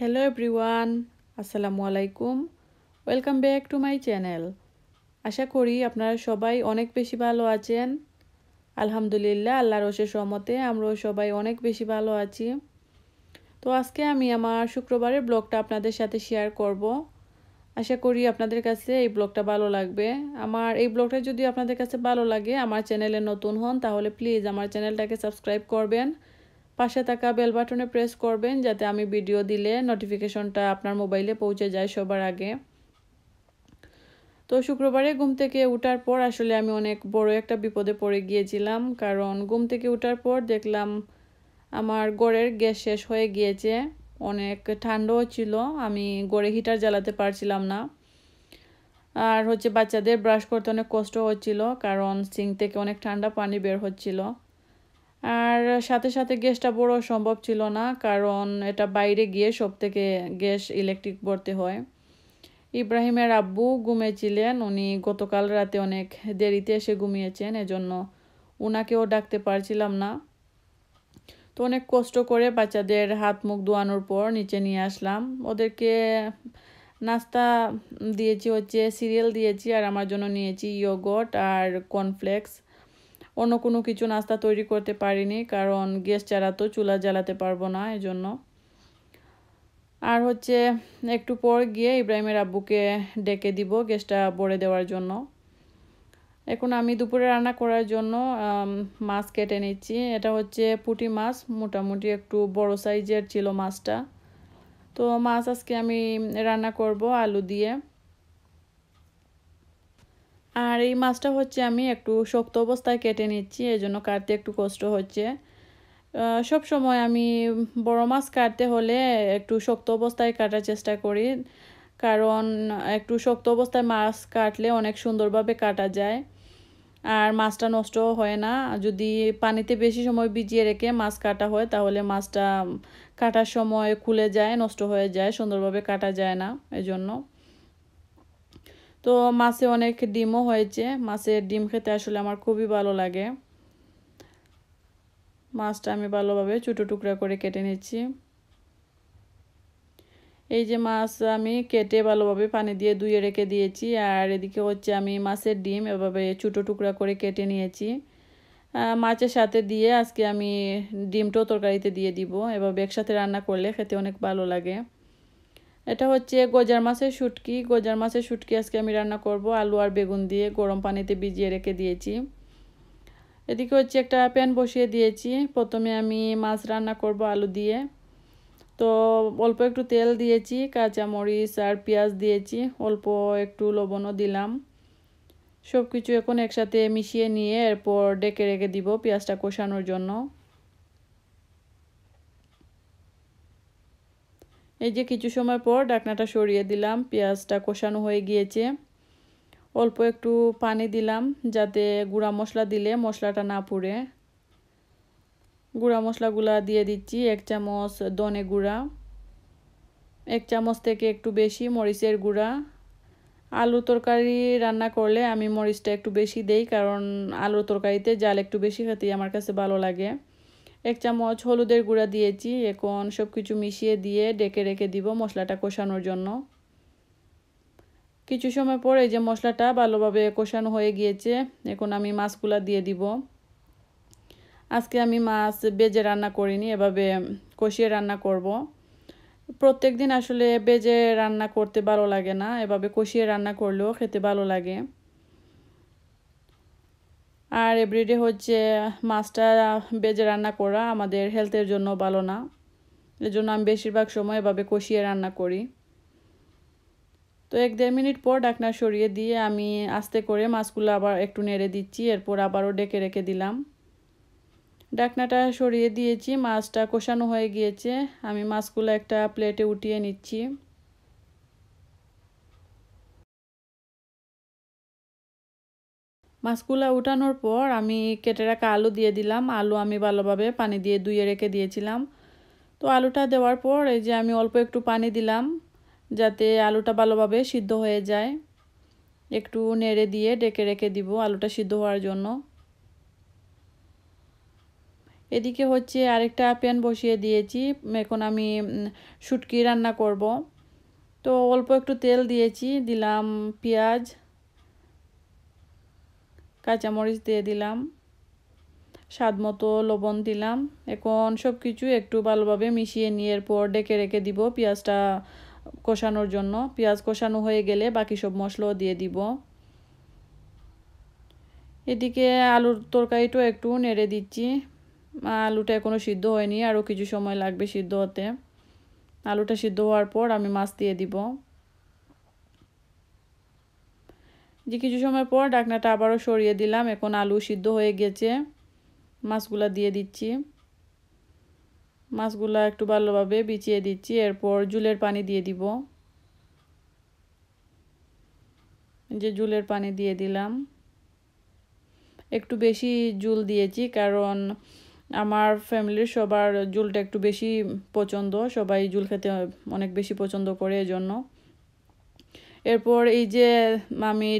Hello everyone আসসালামু আলাইকুম। Welcome back to my channel আশা করি আপনারা সবাই অনেক বেশি ভালো আছেন। আলহামদুলিল্লাহ, আল্লাহর অশেষ রহমতে আমরাও সবাই অনেক বেশি ভালো আছি। তো আজকে আমি আমার শুক্রবারের ব্লগটা আপনাদের সাথে শেয়ার করব। আশা করি আপনাদের কাছে এই ব্লগটা ভালো লাগবে। আমার এই ব্লগটা যদি আপনাদের কাছে ভালো লাগে, আমার চ্যানেলে নতুন হন, তাহলে প্লিজ আমার চ্যানেলটাকে সাবস্ক্রাইব করবেন। পাশে থাকা বেল বাটনে প্রেস করবেন যাতে আমি ভিডিও দিলে নোটিফিকেশনটা আপনার মোবাইলে পৌঁছে যায় সবার আগে। তো শুক্রবারে ঘুম থেকে উঠার পর আসলে আমি অনেক বড় একটা বিপদে পড়ে গিয়েছিলাম। কারণ ঘুম থেকে উঠার পর দেখলাম আমার গড়ের গ্যাস শেষ হয়ে গিয়েছে। অনেক ঠান্ডাও ছিল, আমি গড়ে হিটার জ্বালাতে পারছিলাম না। আর হচ্ছে বাচ্চাদের ব্রাশ করতে অনেক কষ্ট হচ্ছিল, কারণ সিং থেকে অনেক ঠান্ডা পানি বের হচ্ছিল। আর সাথে সাথে গ্যাসটা বড় সম্ভব ছিল না, কারণ এটা বাইরে গিয়ে সব থেকে গ্যাস ইলেকট্রিক ভরতে হয়। ইব্রাহিমের আব্বু ঘুমিয়েছিলেন, উনি গতকাল রাতে অনেক দেরিতে এসে ঘুমিয়েছেন, এজন্য ওনাকেও ডাকতে পারছিলাম না। তো অনেক কষ্ট করে বাচ্চাদের হাত মুখ ধোয়ানোর পর নিচে নিয়ে আসলাম। ওদেরকে নাস্তা দিয়েছি, হচ্ছে সিরিয়াল দিয়েছি, আর আমার জন্য নিয়েছি ইয়োগট আর কর্নফ্লেক্স অন্য কোনো কিছু নাস্তা তৈরি করতে পারিনি, কারণ গ্যাস ছাড়া তো চুলা জ্বালাতে পারব না এজন্য। আর হচ্ছে একটু পর গিয়ে ইব্রাহিমের আব্বুকে ডেকে দিব গ্যাসটা ভরে দেওয়ার জন্য। এখন আমি দুপুরে রান্না করার জন্য মাছ কেটে নিচ্ছি। এটা হচ্ছে পুঁটি মাছ, মোটামুটি একটু বড় সাইজের ছিল মাছটা। তো মাছ আজকে আমি রান্না করব আলু দিয়ে। আর এই মাছটা হচ্ছে আমি একটু শক্ত অবস্থায় কেটে নিচ্ছি, এই জন্য কাটতে একটু কষ্ট হচ্ছে। সব সময় আমি বড় মাছ কাটতে হলে একটু শক্ত অবস্থায় কাটার চেষ্টা করি, কারণ একটু শক্ত অবস্থায় মাছ কাটলে অনেক সুন্দরভাবে কাটা যায় আর মাছটা নষ্ট হয় না। যদি পানিতে বেশি সময় ভিজিয়ে রেখে মাছ কাটা হয়, তাহলে মাছটা কাটার সময় খুলে যায়, নষ্ট হয়ে যায়, সুন্দরভাবে কাটা যায় না, এজন্য। তো মাছে অনেক ডিমও হয়েছে। মাছের ডিম খেতে আসলে আমার খুবই ভালো লাগে। মাছটা আমি ভালোভাবে ছোটো টুকরা করে কেটে নিচ্ছি। এই যে মাছ আমি কেটে ভালোভাবে পানি দিয়ে ধুয়ে রেখে দিয়েছি। আর এদিকে হচ্ছে আমি মাছের ডিম এভাবে ছোটো টুকরা করে কেটে নিয়েছি। মাছের সাথে দিয়ে আজকে আমি ডিমটাও তরকারিতে দিয়ে দিব। এভাবে একসাথে রান্না করলে খেতে অনেক ভালো লাগে। এটা হচ্ছে গজার মাছের শুটকি। গজার মাছের শুটকি আজকে আমি রান্না করব। আলু আর বেগুন দিয়ে গরম পানিতে ভিজিয়ে রেখে দিয়েছি। এদিকে হচ্ছে একটা প্যান বসিয়ে দিয়েছি। প্রথমে আমি মাছ রান্না করব আলু দিয়ে। তো অল্প একটু তেল দিয়েছি, কাঁচামরিচ আর পেঁয়াজ দিয়েছি, অল্প একটু লবণও দিলাম। সব কিছু এখন একসাথে মিশিয়ে নিয়ে এরপর ডেকে রেখে দিব পেঁয়াজটা কষানোর জন্য। এই যে কিছু সময় পর ডাকনাটা সরিয়ে দিলাম, পেঁয়াজটা কষানো হয়ে গিয়েছে। অল্প একটু পানি দিলাম যাতে গুঁড়া মশলা দিলে মশলাটা না পুড়ে। গুঁড়া মশলাগুলা দিয়ে দিচ্ছি, এক চামচ দনে গুঁড়া, এক চামচ থেকে একটু বেশি মরিচের গুঁড়া। আলু তরকারি রান্না করলে আমি মরিচটা একটু বেশি দেই, কারণ আলুর তরকারিতে জাল একটু বেশি খেতেই আমার কাছে ভালো লাগে। এক চামচ হলুদের গুঁড়া দিয়েছি, এখন সব কিছু মিশিয়ে দিয়ে ডেকে রেখে দিব মশলাটা কষানোর জন্য। কিছু সময় পর যে মশলাটা ভালোভাবে কষানো হয়ে গিয়েছে, এখন আমি মাছগুলা দিয়ে দিব। আজকে আমি মাছ বেজে রান্না করিনি, এভাবে কষিয়ে রান্না করব। প্রত্যেক দিন আসলে বেজে রান্না করতে ভালো লাগে না, এভাবে কষিয়ে রান্না করলেও খেতে ভালো লাগে। আর এভরিডে হচ্ছে মাছটা বেজে রান্না করা আমাদের হেলথের জন্য ভালো না। এজন্য আমি বেশিরভাগ সময় এভাবে কষিয়ে রান্না করি। তো এক দেড় মিনিট পর ডাকনা সরিয়ে দিয়ে আমি আস্তে করে মাছগুলো আবার একটু নেড়ে দিচ্ছি, এরপর আবারও ডেকে রেখে দিলাম। ডাকনাটা সরিয়ে দিয়েছি, মাছটা কষানো হয়ে গিয়েছে। আমি মাছগুলো একটা প্লেটে উঠিয়ে নিচ্ছি। মাছগুলা উঠানোর পর আমি কেটে রাখা আলু দিয়ে দিলাম। আলু আমি ভালোভাবে পানি দিয়ে ধুয়ে রেখে দিয়েছিলাম। তো আলুটা দেওয়ার পর এই যে আমি অল্প একটু পানি দিলাম যাতে আলুটা ভালোভাবে সিদ্ধ হয়ে যায়। একটু নেড়ে দিয়ে ডেকে রেখে দিব আলুটা সিদ্ধ হওয়ার জন্য। এদিকে হচ্ছে আরেকটা প্যান বসিয়ে দিয়েছি। এখন আমি শুটকি রান্না করব। তো অল্প একটু তেল দিয়েছি, দিলাম পেঁয়াজ। কাঁচামরিচ দিয়ে দিলাম, স্বাদ মতো লবণ দিলাম। এখন সব কিছু একটু ভালোভাবে মিশিয়ে নিয়ে এরপর ডেকে রেখে দিব পেঁয়াজটা কষানোর জন্য। পেঁয়াজ কষানো হয়ে গেলে বাকি সব মশলাও দিয়ে দিব। এদিকে আলুর তরকারিটাও একটু নেড়ে দিচ্ছি। আলুটা এখনও সিদ্ধ হয়নি, আরও কিছু সময় লাগবে সিদ্ধ হতে। আলুটা সিদ্ধ হওয়ার পর আমি মাছ দিয়ে দিব। যে কিছু সময় পর ডাকনাটা আবারও সরিয়ে দিলাম। এখন আলু সিদ্ধ হয়ে গেছে। মাছগুলা দিয়ে দিচ্ছি। মাছগুলা একটু ভালোভাবে বিছিয়ে দিচ্ছি। এরপর জুলের পানি দিয়ে দিব। যে জুলের পানি দিয়ে দিলাম। একটু বেশি জুল দিয়েছি কারণ আমার ফ্যামিলির সবার জুলটা একটু বেশি পছন্দ। সবাই জুল খেতে অনেক বেশি পছন্দ করে এজন্য। এরপর এই যে আমি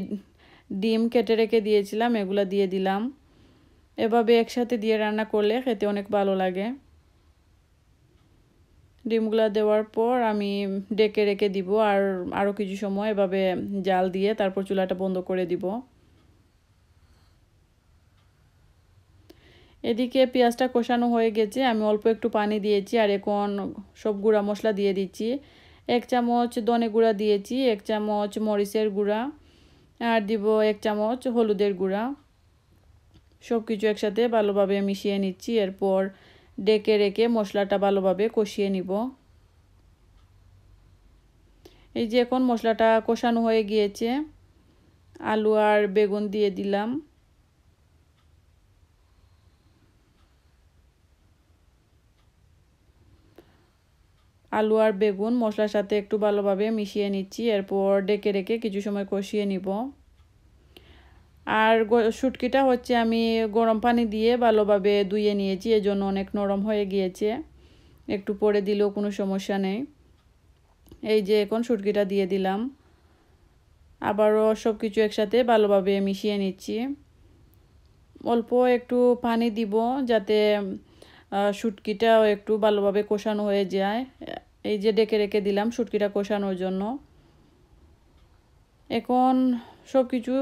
ডিম কেটে রেখে দিয়েছিলাম, এগুলো দিয়ে দিলাম। এভাবে একসাথে দিয়ে রান্না করলে খেতে অনেক ভালো লাগে। ডিমগুলো দেওয়ার পর আমি ডেকে রেখে দিব আর আরও কিছু সময় এভাবে জাল দিয়ে তারপর চুলাটা বন্ধ করে দিব। এদিকে পেঁয়াজটা কষানো হয়ে গেছে, আমি অল্প একটু পানি দিয়েছি আর এখন সব গুঁড়া মশলা দিয়ে দিচ্ছি। এক চামচ দনে গুঁড়া দিয়েছি, এক চামচ মরিচের গুঁড়া, আর দিব এক চামচ হলুদের গুঁড়া। সব কিছু একসাথে ভালোভাবে মিশিয়ে নিচ্ছি, এরপর ডেকে রেখে মশলাটা ভালোভাবে কষিয়ে নিব। এই যে এখন মশলাটা কষানো হয়ে গিয়েছে, আলু আর বেগুন দিয়ে দিলাম। আলু আর বেগুন মশলার সাথে একটু ভালোভাবে মিশিয়ে নিচ্ছি, এরপর ডেকে রেখে কিছু সময় কষিয়ে নিব। আর শুটকিটা হচ্ছে আমি গরম পানি দিয়ে ভালোভাবে ধুয়ে নিয়েছি, এজন্য অনেক নরম হয়ে গিয়েছে। একটু পরে দিলেও কোনো সমস্যা নেই। এই যে এখন শুটকিটা দিয়ে দিলাম। আবারও সব কিছু একসাথে ভালোভাবে মিশিয়ে নিচ্ছি। অল্প একটু পানি দিব যাতে শুটকিটাও একটু ভালোভাবে কষানো হয়ে যায়। এই যে ডেকে রেখে দিলাম শুটকিটা কষানোর জন্য। এখন সব কিছু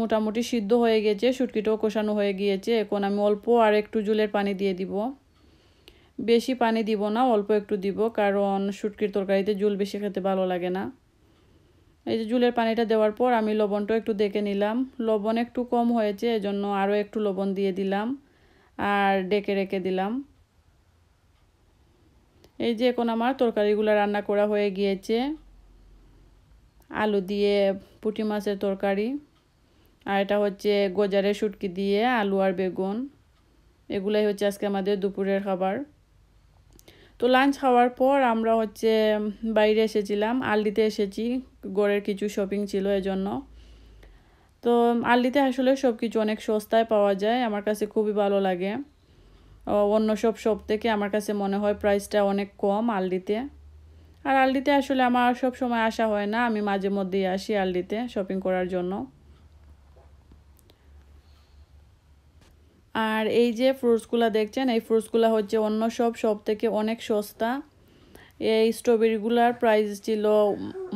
মোটামুটি সিদ্ধ হয়ে গেছে শুটকিটাও কষানো হয়ে গিয়েছে। এখন আমি অল্প আর একটু জুলের পানি দিয়ে দিব। বেশি পানি দিব না, অল্প একটু দিব, কারণ শুটকির তরকারিতে জুল বেশি খেতে ভালো লাগে না। এই যে জুলের পানিটা দেওয়ার পর আমি লবণটা একটু দেখে নিলাম। লবণ একটু কম হয়েছে, এজন্য আরও একটু লবণ দিয়ে দিলাম আর ডেকে রেখে দিলাম। এই যে এখন আমার তরকারিগুলো রান্না করা হয়ে গিয়েছে। আলু দিয়ে পুঁটি মাছের তরকারি। আর এটা হচ্ছে গজারের শুটকি দিয়ে আলু আর বেগুন। এগুলাই হচ্ছে আজকে আমাদের দুপুরের খাবার। তো লাঞ্চ খাওয়ার পর আমরা হচ্ছে বাইরে এসেছিলাম আলদিতে এসেছি। গড়ের কিছু শপিং ছিল এজন্য। তো আলদিতে আসলে সব কিছু অনেক সস্তায় পাওয়া যায়, আমার কাছে খুবই ভালো লাগে। অন্য সব শপ থেকে আমার কাছে মনে হয় প্রাইসটা অনেক কম আলডিতে আর আলডিতে আসলে আমার সব সময় আসা হয় না, আমি মাঝে মধ্যেই আসি আলডিতে শপিং করার জন্য। আর এই যে ফ্রুটসগুলো দেখছেন, এই ফ্রুটসগুলো হচ্ছে অন্য সব শপ থেকে অনেক সস্তা। এই স্ট্রবেরিগুলার প্রাইস ছিল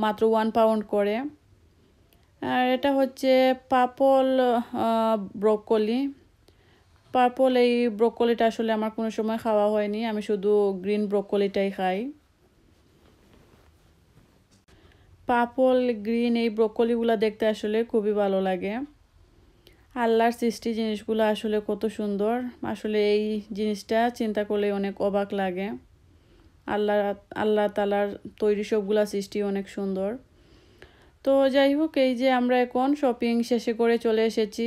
মাত্র ওয়ান পাউন্ড করে। আর এটা হচ্ছে পাপল ব্রকলি পার্পল, এই ব্রকলিটা আসলে আমার কোনো সময় খাওয়া হয়নি। আমি শুধু গ্রিন ব্রকলিটাই খাই। পার্পল, গ্রিন এই ব্রকলিগুলো দেখতে আসলে খুবই ভালো লাগে। আল্লাহর সৃষ্টি জিনিসগুলো আসলে কত সুন্দর। আসলে এই জিনিসটা চিন্তা করলে অনেক অবাক লাগে। আল্লাহ আল্লাহ তালার তৈরি সবগুলা সৃষ্টি অনেক সুন্দর। তো যাই হোক, এই যে আমরা এখন শপিং শেষে করে চলে এসেছি।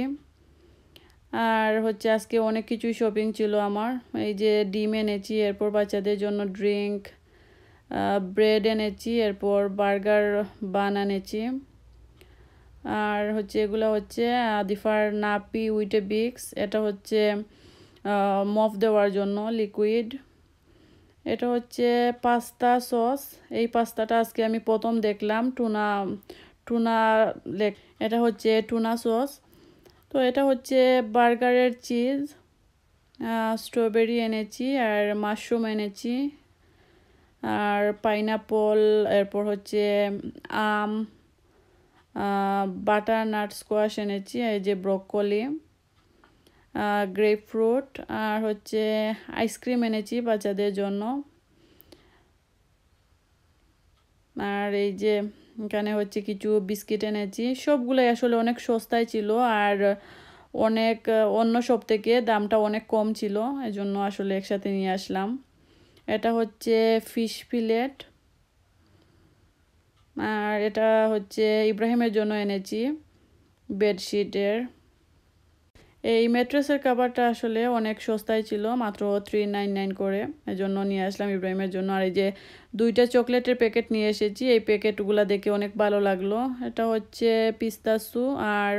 আর হচ্ছে আজকে অনেক কিছুই শপিং ছিল আমার। এই যে ডিম এনেছি, এরপর বাচ্চাদের জন্য ড্রিঙ্ক ব্রেড এনেছি, এরপর বার্গার বান এনেছি। আর হচ্ছে এগুলো হচ্ছে আদিফার নাপি উইটে বিক্স এটা হচ্ছে মফ দেওয়ার জন্য লিকুইড এটা হচ্ছে পাস্তা সস এই পাস্তাটা আজকে আমি প্রথম দেখলাম টুনা টুনা লেক এটা হচ্ছে টুনা সস তো এটা হচ্ছে বার্গারের চিজ স্ট্রবেরি এনেছি আর মাশরুম এনেছি। আর পাইনাপল, এরপর হচ্ছে আম বাটার নাট স্কোয়াশ এনেছি, এই যে ব্রকলি গ্রেপ ফ্রুট আর হচ্ছে আইসক্রিম এনেছি বাচ্চাদের জন্য। আর এই যে এখানে হচ্ছে কিছু বিস্কিট এনেছি। সবগুলোই আসলে অনেক সস্তায় ছিল আর অনেক, অন্য সব থেকে দামটা অনেক কম ছিল এই জন্য আসলে একসাথে নিয়ে আসলাম। এটা হচ্ছে ফিশ ফিলেট। আর এটা হচ্ছে ইব্রাহিমের জন্য এনেছি বেডশিটের। এই ম্যাট্রেসের কাভারটা আসলে অনেক সস্তায় ছিল, মাত্র থ্রি নাইন নাইন করে এজন্য নিয়ে আসলাম ইব্রাহিমের জন্য। আর এই যে দুইটা চকলেটের প্যাকেট নিয়ে এসেছি, এই প্যাকেটগুলো দেখে অনেক ভালো লাগল। এটা হচ্ছে পিস্তাসু আর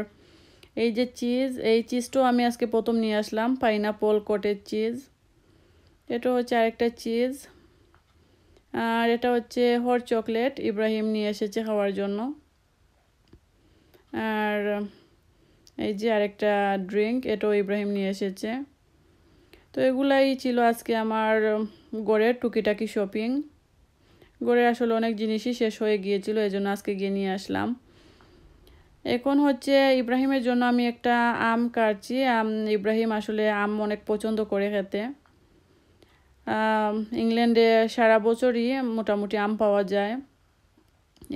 এই যে চিজ এই চিজটাও আমি আজকে প্রথম নিয়ে আসলাম পাইনাপল কটের চিজ এটা হচ্ছে আরেকটা চিজ আর এটা হচ্ছে হট চকলেট ইব্রাহিম নিয়ে এসেছে খাওয়ার জন্য। আর এই যে আরেকটা ড্রিঙ্ক এটাও ইব্রাহিম নিয়ে এসেছে। তো এগুলাই ছিল আজকে আমার গড়ের টুকিটাকি শপিং গড়ে আসলে অনেক জিনিসই শেষ হয়ে গিয়েছিল এই জন্য আজকে গিয়ে নিয়ে আসলাম। এখন হচ্ছে ইব্রাহিমের জন্য আমি একটা আম কাটছি। আম ইব্রাহিম আসলে আম অনেক পছন্দ করে খেতে। ইংল্যান্ডে সারা বছরই মোটামুটি আম পাওয়া যায়।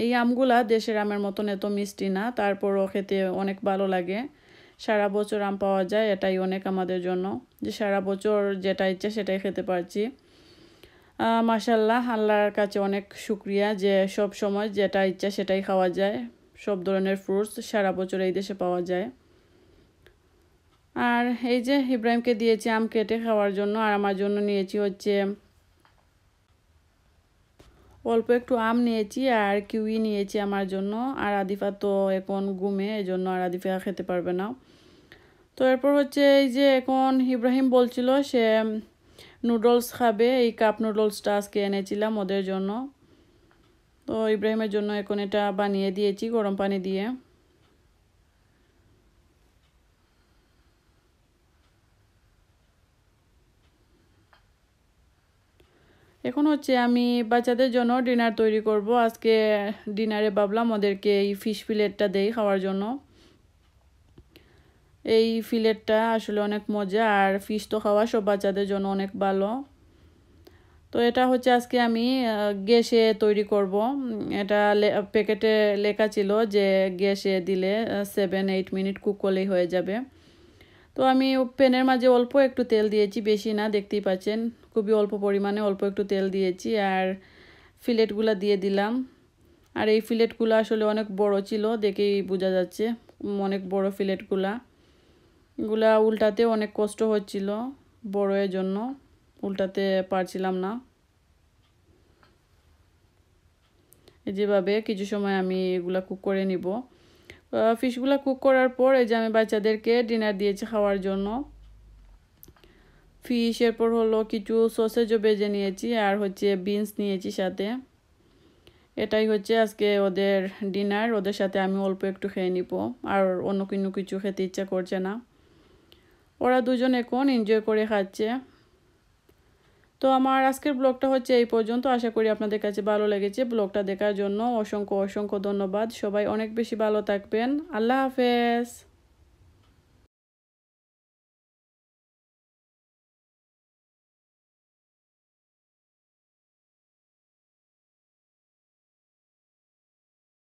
এই আমগুলা দেশের আমের মতন এত মিষ্টি না, তারপরও খেতে অনেক ভালো লাগে। সারা বছর আম পাওয়া যায়, এটাই অনেক আমাদের জন্য। যে সারা বছর যেটা ইচ্ছে সেটাই খেতে পারছি। মাসাল্লাহ আল্লাহর কাছে অনেক শুক্রিয়া যে সব সময় যেটা ইচ্ছা সেটাই খাওয়া যায়। সব ধরনের ফ্রুটস সারা বছর এই দেশে পাওয়া যায়। আর এই যে ইব্রাহিমকে দিয়েছি আম কেটে খাওয়ার জন্য, আর আমার জন্য নিয়েছি হচ্ছে অল্প একটু আম নিয়েছি আর কিউই নিয়েছি আমার জন্য। আর আদিফা তো এখন ঘুমে এই জন্য আর আদিফা খেতে পারবে না। তো এরপর হচ্ছে এই যে এখন ইব্রাহিম বলছিল সে নুডলস খাবে, এই কাপ নুডলসটা আজকে এনেছিলাম ওদের জন্য। তো ইব্রাহিমের জন্য এখন এটা বানিয়ে দিয়েছি, গরম পানি দিয়ে। এখন হচ্ছে আমি বাচ্চাদের জন্য ডিনার তৈরি করব। আজকে ডিনারে ভাবলাম ওদেরকে এই ফিশ ফিলেটটা দেই খাওয়ার জন্য। এই ফিলেটটা আসলে অনেক মজা আর ফিশ তো খাওয়া সব বাচ্চাদের জন্য অনেক ভালো। তো এটা হচ্ছে আজকে আমি গ্যাসে তৈরি করব। এটা প্যাকেটে লেখা ছিল যে গ্যাসে দিলে সেভেন এইট মিনিট কুক করলেই হয়ে যাবে। তো আমি প্যানের মাঝে অল্প একটু তেল দিয়েছি, বেশি না, দেখতেই পাচ্ছেন। খুবই অল্প পরিমাণে অল্প একটু তেল দিয়েছি আর ফিলেটগুলো দিয়ে দিলাম। আর এই ফিলেটগুলো আসলে অনেক বড় ছিল, দেখেই বোঝা যাচ্ছে, অনেক বড় ফিলেটগুলা। এগুলা উল্টাতে অনেক কষ্ট হচ্ছিল বড়ের জন্য, উল্টাতে পারছিলাম না। যেভাবে কিছু সময় আমি এগুলা কুক করে নিব। ফিশগুলো কুক করার পর এই যে আমি বাচ্চাদেরকে ডিনার দিয়েছি খাওয়ার জন্য ফিশ, এরপর হলো কিছু সসেজও বেজে নিয়েছি আর হচ্ছে বিনস নিয়েছি সাথে। এটাই হচ্ছে আজকে ওদের ডিনার, ওদের সাথে আমি অল্প একটু খেয়ে নিব আর অন্য কোনো কিছু খেতে ইচ্ছা করছে না। ওরা দুজন এখন এনজয় করে খাচ্ছে। তো আমার আজকের ব্লগটা হচ্ছে এই পর্যন্ত। আশা করি আপনাদের কাছে ভালো লেগেছে ব্লগটা দেখার জন্য। অসংখ্য অসংখ্য ধন্যবাদ। সবাই অনেক বেশি ভালো থাকবেন। আল্লাহ হাফেজ।